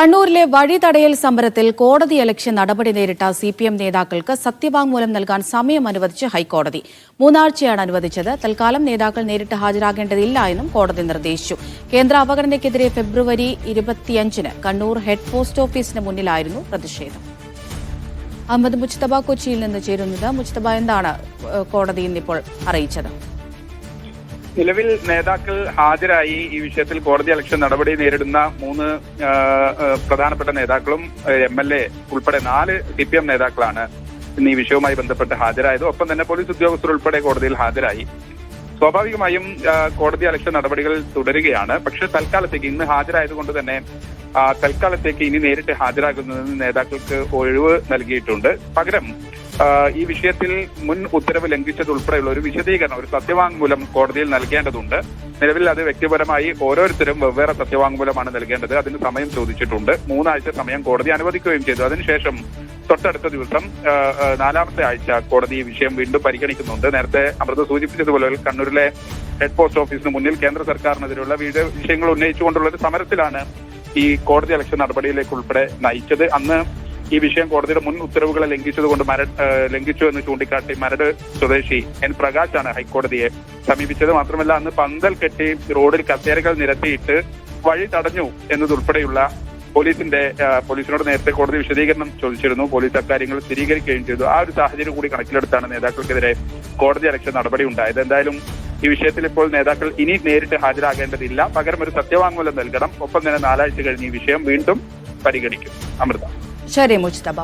കണ്ണൂരിലെ വഴി തടയൽ സമരത്തിൽ കോടതി അലക്ഷ്യ നടപടി നേരിട്ട സി പി എം നേതാക്കൾക്ക് സത്യവാങ്മൂലം നൽകാൻ സമയം അനുവദിച്ച് ഹൈക്കോടതി. മൂന്നാഴ്ചയാണ് അനുവദിച്ചത്. തൽക്കാലം നേതാക്കൾ നേരിട്ട് ഹാജരാകേണ്ടതില്ല എന്നും കോടതി നിർദ്ദേശിച്ചു. കേന്ദ്ര അവഗണനയ്ക്കെതിരെ ഫെബ്രുവരി ഇരുപത്തിയഞ്ചിന് കണ്ണൂർ ഹെഡ് പോസ്റ്റ് ഓഫീസിന് മുന്നിലായിരുന്നു പ്രതിഷേധം. അഹമ്മദ് മുജ്തബ കൊച്ചിയിൽ നിന്ന് ചേരുന്നത്. മുജ്തബ എന്താണ് കോടതി ഇന്നിപ്പോൾ അറിയിച്ചത്? നിലവിൽ നേതാക്കൾ ഹാജരായി ഈ വിഷയത്തിൽ കോടതി അലക്ഷ്യ നടപടി നേരിടുന്ന മൂന്ന് പ്രധാനപ്പെട്ട നേതാക്കളും എം എൽ എ ഉൾപ്പെടെ നാല് സി പി എം നേതാക്കളാണ് ഇന്ന് ഈ വിഷയവുമായി ബന്ധപ്പെട്ട് ഹാജരായത്. ഒപ്പം തന്നെ പോലീസ് ഉദ്യോഗസ്ഥർ ഉൾപ്പെടെ കോടതിയിൽ ഹാജരായി. സ്വാഭാവികമായും കോടതി അലക്ഷ്യ നടപടികൾ തുടരുകയാണ്. പക്ഷെ തൽക്കാലത്തേക്ക് ഇന്ന് ഹാജരായതുകൊണ്ട് തന്നെ തൽക്കാലത്തേക്ക് ഇനി നേരിട്ട് ഹാജരാകുന്നതിന് നേതാക്കൾക്ക് ഒഴിവ് നൽകിയിട്ടുണ്ട്. പകരം ഈ വിഷയത്തിൽ മുൻ ഉത്തരവ് ലംഘിച്ചതുൾപ്പെടെയുള്ള ഒരു വിശദീകരണം ഒരു സത്യവാങ്മൂലം കോടതിയിൽ നൽകേണ്ടതുണ്ട്. നിലവിൽ അത് വ്യക്തിപരമായി ഓരോരുത്തരും വെവ്വേറെ സത്യവാങ്മൂലമാണ് നൽകേണ്ടത്. അതിന് സമയം ചോദിച്ചിട്ടുണ്ട്. മൂന്നാഴ്ച സമയം കോടതി അനുവദിക്കുകയും ചെയ്തു. അതിനുശേഷം തൊട്ടടുത്ത ദിവസം നാലാമത്തെ ആഴ്ച കോടതി ഈ വിഷയം വീണ്ടും പരിഗണിക്കുന്നുണ്ട്. നേരത്തെ അമൃത സൂചിപ്പിച്ചതുപോലെ കണ്ണൂരിലെ ഹെഡ് പോസ്റ്റ് ഓഫീസിന് മുന്നിൽ കേന്ദ്ര സർക്കാരിനെതിരെയുള്ള വിവിധ വിഷയങ്ങൾ ഉന്നയിച്ചുകൊണ്ടുള്ള ഒരു സമരത്തിലാണ് ഈ കോടതി അലക്ഷ്യ നടപടിയിലേക്ക് ഉൾപ്പെടെ നയിച്ചത്. അന്ന് ഈ വിഷയം കോടതിയുടെ മുൻ ഉത്തരവുകളെ ലംഘിച്ചതുകൊണ്ട് മരട് ലംഘിച്ചു എന്ന് ചൂണ്ടിക്കാട്ടി മരട് സ്വദേശി എൻ. പ്രകാശാണ് ഹൈക്കോടതിയെ സമീപിച്ചത്. മാത്രമല്ല അന്ന് പന്തൽ കെട്ടി റോഡിൽ കസേരകൾ നിരത്തിയിട്ട് വഴി തടഞ്ഞു എന്നതുൾപ്പെടെയുള്ള പോലീസിന്റെ പോലീസിനോട് നേരത്തെ കോടതി വിശദീകരണം ചോദിച്ചിരുന്നു. പോലീസ് അക്കാര്യങ്ങൾ സ്ഥിരീകരിക്കുകയും ചെയ്തു. ആ ഒരു സാഹചര്യം കൂടി കണക്കിലെടുത്താണ് നേതാക്കൾക്കെതിരെ കോടതി അലക്ഷ്യ നടപടി ഉണ്ടായത്. എന്തായാലും ഈ വിഷയത്തിൽ ഇപ്പോൾ നേതാക്കൾ ഇനി നേരിട്ട് ഹാജരാകേണ്ടതില്ല. പകരം ഒരു സത്യവാങ്മൂലം നൽകണം. ഒപ്പം തന്നെ നാലാഴ്ച കഴിഞ്ഞ് ഈ വിഷയം വീണ്ടും പരിഗണിക്കും. അമൃത. ശരി മുജ്തബ